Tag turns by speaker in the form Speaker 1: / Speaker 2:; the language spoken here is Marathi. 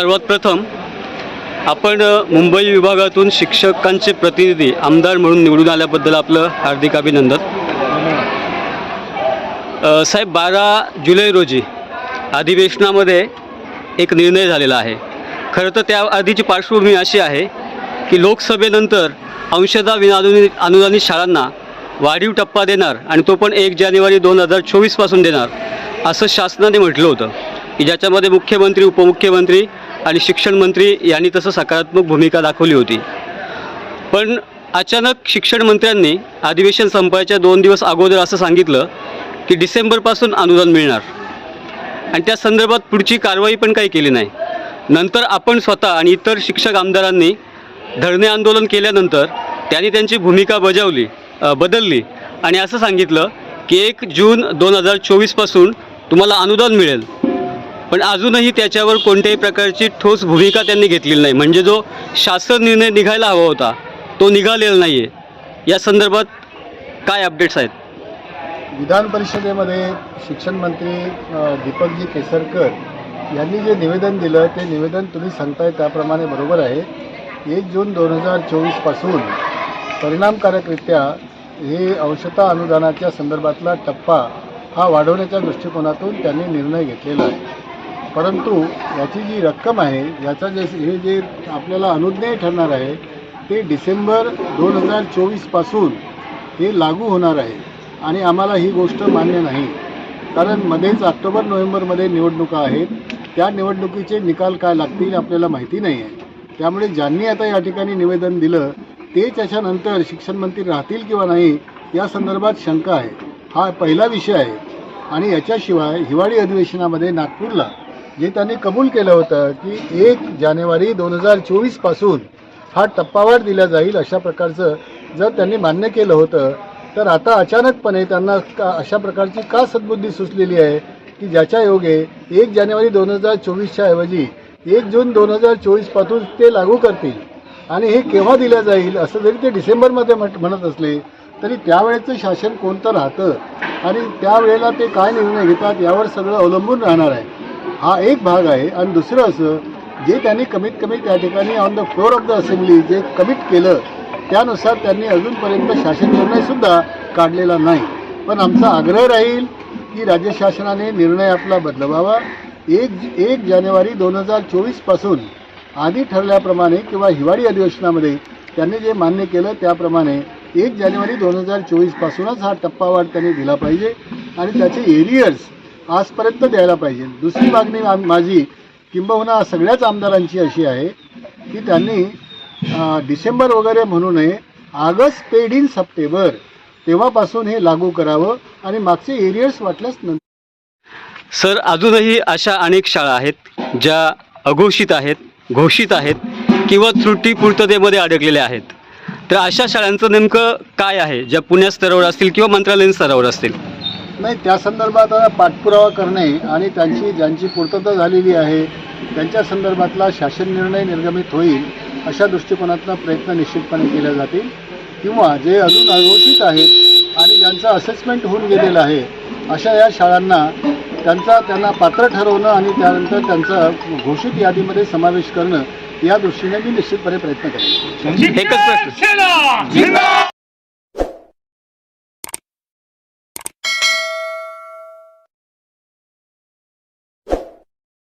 Speaker 1: सर्वात प्रथम आपण मुंबई विभागातून शिक्षकांचे प्रतिनिधी आमदार म्हणून निवडून आल्याबद्दल आपलं हार्दिक अभिनंदन. साहेब बारा जुलै रोजी अधिवेशनामध्ये एक निर्णय झालेला आहे. खरं तर त्या आधीची पार्श्वभूमी अशी आहे की लोकसभेनंतर अंशदा विनानुदानित अनुदानित शाळांना वाढीव टप्पा देणार आणि तो पण एक जानेवारी दोन हजार चोवीसपासून देणार असं शासनाने म्हटलं होतं. की ज्याच्यामध्ये मुख्यमंत्री उपमुख्यमंत्री आणि शिक्षण मंत्री यांनी तसं सकारात्मक भूमिका दाखवली होती. पण अचानक शिक्षण मंत्र्यांनी अधिवेशन संपायच्या दोन दिवस अगोदर असं सांगितलं की डिसेंबरपासून अनुदान मिळणार. आणि त्या संदर्भात पुढची कारवाई पण काही केली नाही. नंतर आपण स्वतः आणि इतर शिक्षक आमदारांनी धरणे आंदोलन केल्यानंतर त्यांनी त्यांची भूमिका बजावली बदलली. आणि असं सांगितलं की एक जून दोन हजार चोवीसपासून तुम्हाला अनुदान मिळेल. पण अजूनही त्याच्यावर कोणत्याही प्रकारची ठोस भूमिका त्यांनी घेतलेली नाही. म्हणजे जो शासन निर्णय निघायला हवा होता तो निघालेला नाही आहे या संदर्भात काय अपडेट्स आहेत?
Speaker 2: विधान परिषदेमध्ये शिक्षण मंत्री दीपकजी केसरकर यांनी जे निवेदन दिलं ते निवेदन तुम्ही सांगताय त्याप्रमाणे बरोबर आहे. एक जून दोन हजार चोवीसपासून परिणामकारकरित्या हे अंशता अनुदानाच्या संदर्भातला टप्पा हा वाढवण्याच्या दृष्टिकोनातून त्यांनी निर्णय घेतलेला आहे. परंतु याची जी रक्कम आहे याचा जे हे जे आपल्याला अनुज्ञेय ठरणार आहे ते डिसेंबर दोन हजार चोवीसपासून हे लागू होणार आहे. आणि आम्हाला ही गोष्ट मान्य नाही. कारण मध्येच ऑक्टोबर नोव्हेंबरमध्ये निवडणुका आहेत. त्या निवडणुकीचे निकाल काय लागतील आपल्याला माहिती नाही आहे. त्यामुळे ज्यांनी आता या ठिकाणी निवेदन दिलं ते त्याच्यानंतर शिक्षण मंत्री राहतील किंवा नाही या संदर्भात शंका आहे. हा पहिला विषय आहे. आणि याच्याशिवाय हिवाळी अधिवेशनामध्ये नागपूरला जे त्यांनी कबूल केलं होतं की एक जानेवारी दोन हजार चोवीसपासून हा टप्पावाढ दिला जाईल अशा प्रकारचं जर त्यांनी मान्य केलं होतं तर आता अचानकपणे त्यांना का अशा प्रकारची का सद्बुद्धी सुचलेली आहे की ज्याच्या योगे एक जानेवारी दोन हजार चोवीसच्या ऐवजी एक जून दोन हजार चोवीसपासून ते लागू करतील आणि हे केव्हा दिलं जाईल असं जरी ते डिसेंबरमध्ये म्हट म्हणत असले तरी त्यावेळेचं शासन कोणतं राहतं आणि त्यावेळेला ते काय निर्णय घेतात यावर सगळं अवलंबून राहणार आहे. हा एक भाग आहे आणि दुसरं असं जे त्यांनी कमीत कमी त्या ठिकाणी on the floor of the assembly जे कमिट केलं त्यानुसार त्यांनी अजूनपर्यंत शासन निर्णयसुद्धा काढलेला नाही. पण आमचा आग्रह राहील की राज्य शासनाने निर्णय आपला बदलवावा. एक एक जानेवारी दोन हजार चोवीसपासून आधी ठरल्याप्रमाणे किंवा हिवाळी अधिवेशनामध्ये त्यांनी जे मान्य केलं त्याप्रमाणे एक जानेवारी दोन हजार चोवीसपासूनच हा टप्पावाढ त्यांनी दिला पाहिजे. आणि त्याचे एरियर्स आजपर्यंत द्यायला पाहिजे. दुसरी मागणी माझी किंबहुना सगळ्याच आमदारांची अशी आहे की त्यांनी डिसेंबर वगैरे म्हणू नये ऑगस्ट पेड इन सप्टेंबर तेव्हापासून हे लागू करावं आणि मागचे एरियर्स वाटल्यास नंतर
Speaker 1: सर अजूनही अशा अनेक शाळा आहेत ज्या अघोषित आहेत घोषित आहेत किंवा त्रुटी पूर्ततेमध्ये अडकलेल्या आहेत. तर अशा शाळांचं नेमकं काय आहे? ज्या पुण्या स्तरावर असतील किंवा मंत्रालयीन स्तरावर असतील?
Speaker 2: नाही त्या संदर्भात आता पाठपुरावा करणे आणि त्यांची ज्यांची पूर्तता झालेली आहे त्यांच्या संदर्भातला शासन निर्णय निर्गमित होईल अशा दृष्टिकोनातला प्रयत्न निश्चितपणे केले जातील. किंवा जे अजून अघोषित आहेत आणि ज्यांचं असेसमेंट होऊन गेलेलं आहे अशा या शाळांना त्यांचा त्यांना पात्र ठरवणं आणि त्यानंतर त्यांचा घोषित यादीमध्ये समावेश करणं या दृष्टीने मी निश्चितपणे प्रयत्न करेन.
Speaker 1: एकच प्रश्न.